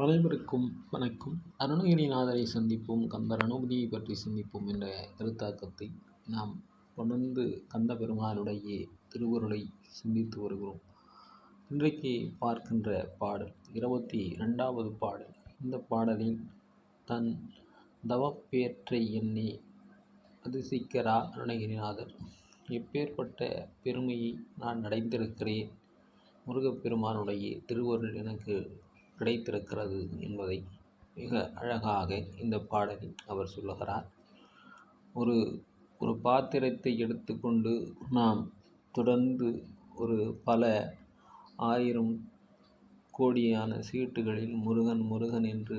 அனைவருக்கும் வணக்கம். அருணகிரிநாதரை சந்திப்போம் கந்தர் அனுமதியை பற்றி சிந்திப்போம் என்ற கருத்தாக்கத்தை நாம் தொடர்ந்து கந்த பெருமாளுடைய திருவருளை சிந்தித்து வருகிறோம். இன்றைக்கு பார்க்கின்ற பாடல் இருபத்தி ரெண்டாவது பாடல். இந்த பாடலில் தன் தவப்பேற்றை எண்ணி அதிசயிக்கிறார் அருணகிரிநாதர். எப்பேற்பட்ட பெருமையை நான் அடைந்திருக்கிறேன் முருகப்பெருமானுடைய திருவருள் எனக்கு கிடைத்திருக்கிறது என்பதை மிக அழகாக இந்த பாடலில் அவர் சொல்லுகிறார். ஒரு ஒரு பாத்திரத்தை எடுத்துக்கொண்டு நாம் தொடர்ந்து ஒரு பல ஆயிரம் கோடியான சீட்டுகளில் முருகன் முருகன் என்று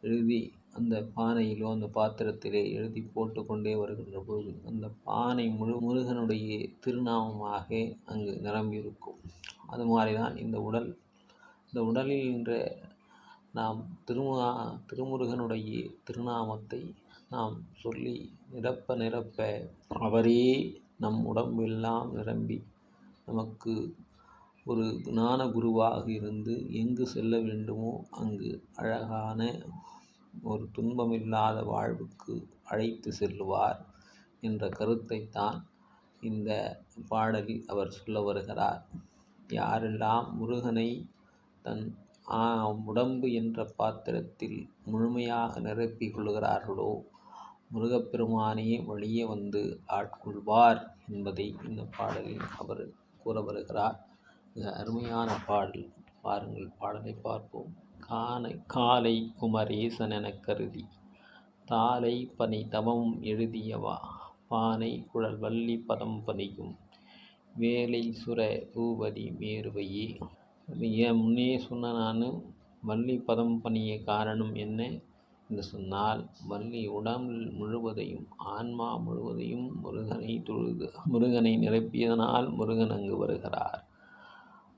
எழுதி அந்த பானையிலோ அந்த பாத்திரத்திலே எழுதி போட்டுக்கொண்டே வருகின்ற பொழுது அந்த பானை முழு முருகனுடைய திருநாமமாக அங்கு நிரம்பியிருக்கும். அது மாதிரி தான் இந்த உடல் இந்த உடலில் என்ற நாம் திருமுகா திருமுருகனுடைய திருநாமத்தை நாம் சொல்லி நிரப்ப நிரப்ப அவரே நம் உடம்பெல்லாம் நிரம்பி நமக்கு ஒரு ஞான குருவாக இருந்து எங்கு செல்ல வேண்டுமோ அங்கு அழகான ஒரு துன்பமில்லாத வாழ்வுக்கு அழைத்து செல்லுவார் என்ற கருத்தைத்தான் இந்த பாடலில் அவர் சொல்ல வருகிறார். யாரெல்லாம் முருகனை தன் உடம்பு என்ற பாத்திரத்தில் முழுமையாக நிரப்பிக் கொள்கிறார்களோ முருகப்பெருமானே வழியே வந்து ஆட்கொள்வார் என்பதை இந்த பாடலில் அவர் கூற வருகிறார் மிக அருமையான பாடல். பாருங்கள் பாடலை பார்ப்போம். கானை காலை குமரேசன் எனக் கருதி தாலை பனை தவம் எழுதியவா? பானை குழல் வள்ளி பதம் பணியும் வேலை சுர பூபதி மேருவையே ஏன் முன்னே சொன்ன நான் வள்ளி பதம் பண்ணிய காரணம் என்ன? என்று சொன்னால் வள்ளி உடம்பில் முழுவதையும் ஆன்மா முழுவதையும் முருகனை தொழுது முருகனை நிரப்பியதனால் முருகன் அங்கு வருகிறார்.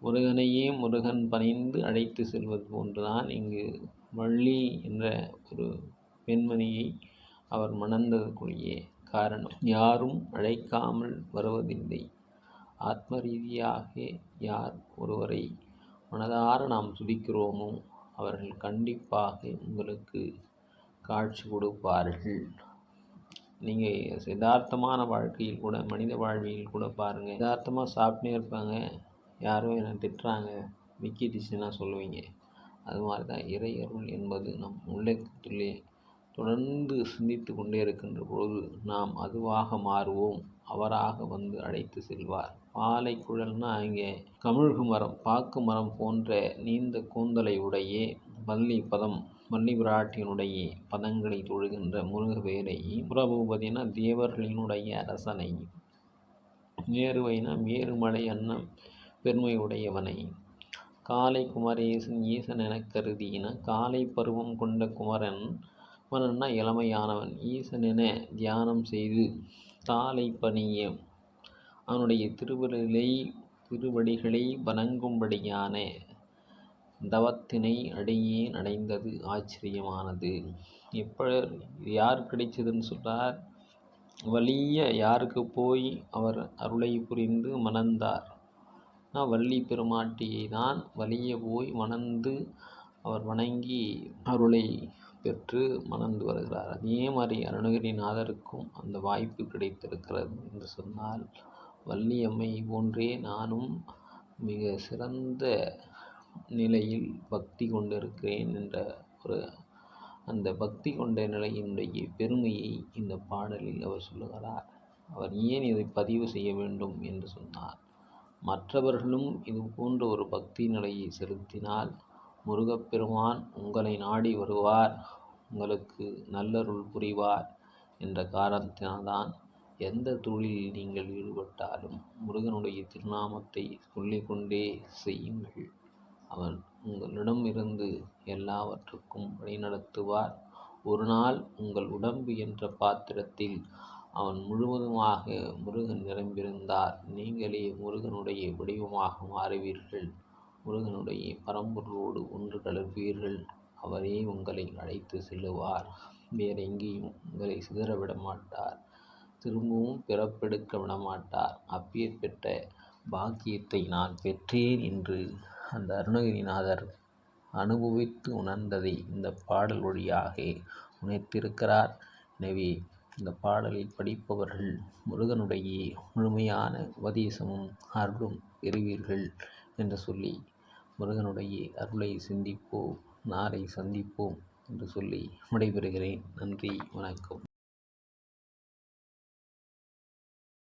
முருகனையே முருகன் பணிந்து அழைத்து செல்வது போன்றுதான் இங்கு வள்ளி என்ற ஒரு பெண்மணியை அவர் மணந்ததற்குரிய காரணம். யாரும் அழைக்காமல் வருவதில்லை. ஆத்ம ரீதியாக யார் ஒருவரை மனதார நாம் துதிக்கிறோமோ அவர்கள் கண்டிப்பாக உங்களுக்கு காட்சி கொடுப்பார்கள். நீங்கள் யதார்த்தமான வாழ்க்கையில் கூட மனித வாழ்வியல் கூட பாருங்கள் யதார்த்தமாக சாப்பிட்டே இருப்பாங்க. யாரும் என்னை திட்டுறாங்க. விக்கி சொல்லுவீங்க. அது மாதிரி தான் இறை அருள் என்பது நம் உள்ளத்துள்ளே தொடர்ந்து சிந்தித்து கொண்டே இருக்கின்ற பொழுது நாம் அதுவாக மாறுவோம். அவராக வந்து அழைத்து செல்வார். பாலை குழல்னா இங்கே கமிழ்கு மரம் பாக்கு மரம் போன்ற நீண்ட கூந்தலை உடைய பள்ளி பதம் வள்ளி பிராட்டியினுடைய பதங்களை தொழுகின்ற முருகவேரை புறபூபதினா தேவர்களினுடைய அரசனை. நேருவைனா மேருமலை அன்னம் பெருமையுடையவனை. காலை குமரேசன் ஈசன் எனக் கருதின காலை பருவம் கொண்ட குமரன் குமரன்னா இளமையானவன். ஈசனென தியானம் செய்து தாளை பணிய அவனுடைய திருவருளை திருவடிகளை வணங்கும்படியான தவத்தினை அடியேன் அடைந்தது ஆச்சரியமானது. எப்போ யார் கிடைச்சதுன்னு சொல்கிறார் வலிய யாருக்கு போய் அவர் அருளை புரிந்து மணந்தார்? வள்ளி பெருமாட்டியை தான் வலிய போய் மணந்து அவர் வணங்கி அருளை பெற்று மணந்து வருகிறார். அதே மாதிரி அருணகிரிநாதருக்கும் அந்த வாய்ப்பு கிடைத்திருக்கிறது என்று சொன்னால் வள்ளியம்மை போன்றே நானும் மிக சிறந்த நிலையில் பக்தி கொண்டிருக்கிறேன் என்ற ஒரு அந்த பக்தி கொண்ட நிலையினுடைய பெருமையை இந்த பாடலில் அவர் சொல்லுகிறார். அவர் ஏன் இதை பதிவு செய்ய வேண்டும் என்று சொன்னார்? மற்றவர்களும் இது போன்ற ஒரு பக்தி நிலையை செலுத்தினால் முருகப்பெருமான் உங்களை நாடி வருவார் உங்களுக்கு நல்லருள் புரிவார் என்ற காரணத்தினால்தான் எந்த தொழிலில் நீங்கள் ஈடுபட்டாலும் முருகனுடைய திருநாமத்தை சொல்லிக்கொண்டே செய்யுங்கள். அவன் உங்களிடமிருந்து எல்லாவற்றுக்கும் வழிநடத்துவார். ஒரு நாள் உங்கள் உடம்பு என்ற பாத்திரத்தில் அவன் முழுவதுமாக முருகன் நிரம்பியிருந்தார். நீங்களே முருகனுடைய வடிவமாக மாறுவீர்கள். முருகனுடைய பரம்பொருளோடு ஒன்று கலப்பீர்கள் அவரே உங்களை அழைத்து செல்லுவார். வேறெங்கேயும் உங்களை சிதற விட மாட்டார் திரும்பவும் பிறப்பெடுக்க விடமாட்டார். அப்பேற்பட்ட பாக்கியத்தை நான் பெற்றேன் என்று அந்த அருணகிரிநாதர் அனுபவித்து உணர்ந்ததை இந்த பாடல் வழியாக உணர்த்திருக்கிறார் எனவே இந்த பாடலை படிப்பவர்கள் முருகனுடைய முழுமையான உபதேசமும் அருளும் பெறுவீர்கள். என்று சொல்லி முருகனுடைய அருளை சிந்திப்போம் நாளை சந்திப்போம் என்று சொல்லி விடைபெறுகிறேன். நன்றி வணக்கம்.